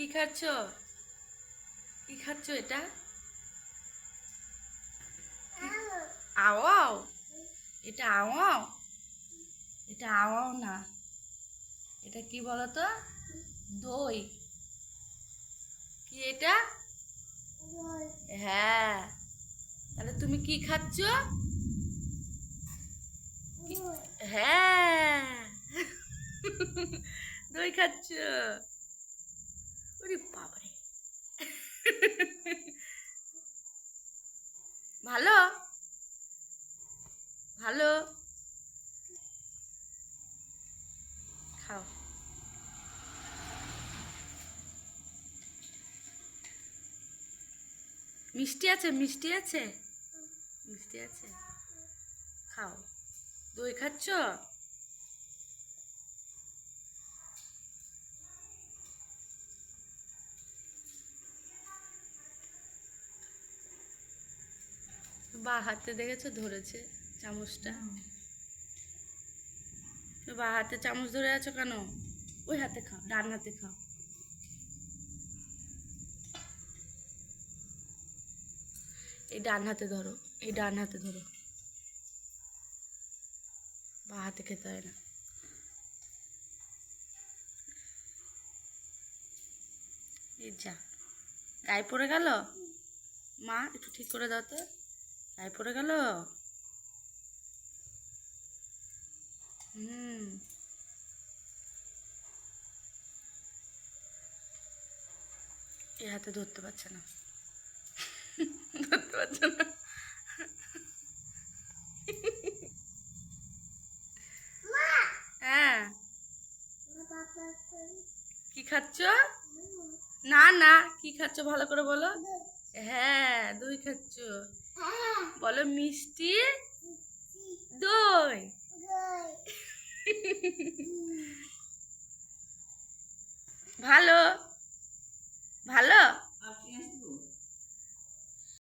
কি খাচ্ছ? কি খাচ্ছ এটা? আওয়াও? এটা আওয়াও? এটা আওয়াও না। এটা কি বলো তো দই। কি এটা? হ্যাঁ। তাহলে তুমি কি খাচ্ছ? হ্যাঁ। দই খাচ্ছ। ওরে বাবারে ভালো? ভালো? খাও। মিষ্টি আছে মিষ্টি আছে? মিষ্টি আছে। খাও। দই খাচ্ছ? বা হাতে দেখেছ? ধরেছে চামচটা। বা হাতে চামচ ধরে আছো কেন? ওই হাতে খাও, ডান হাতে খাও। এই ডান হাতে ধরো, এই ডান হাতে ধরো। বা হাতে খেতে হয় না। এই যা, গায়ে পড়ে গেল? মা, একটু ঠিক করে দাও তো। গায়ে পড়ে গেল? হুম। এই হাতে ধরতে পারছে না। ধরতে পারছে না। হ্যাঁ। কি খাচ্ছ? না না। কি খাচ্ছ ভালো করে বলো? হ্যাঁ দই খাচ্ছ? বলো মিষ্টি দই। ভালো? ভালো?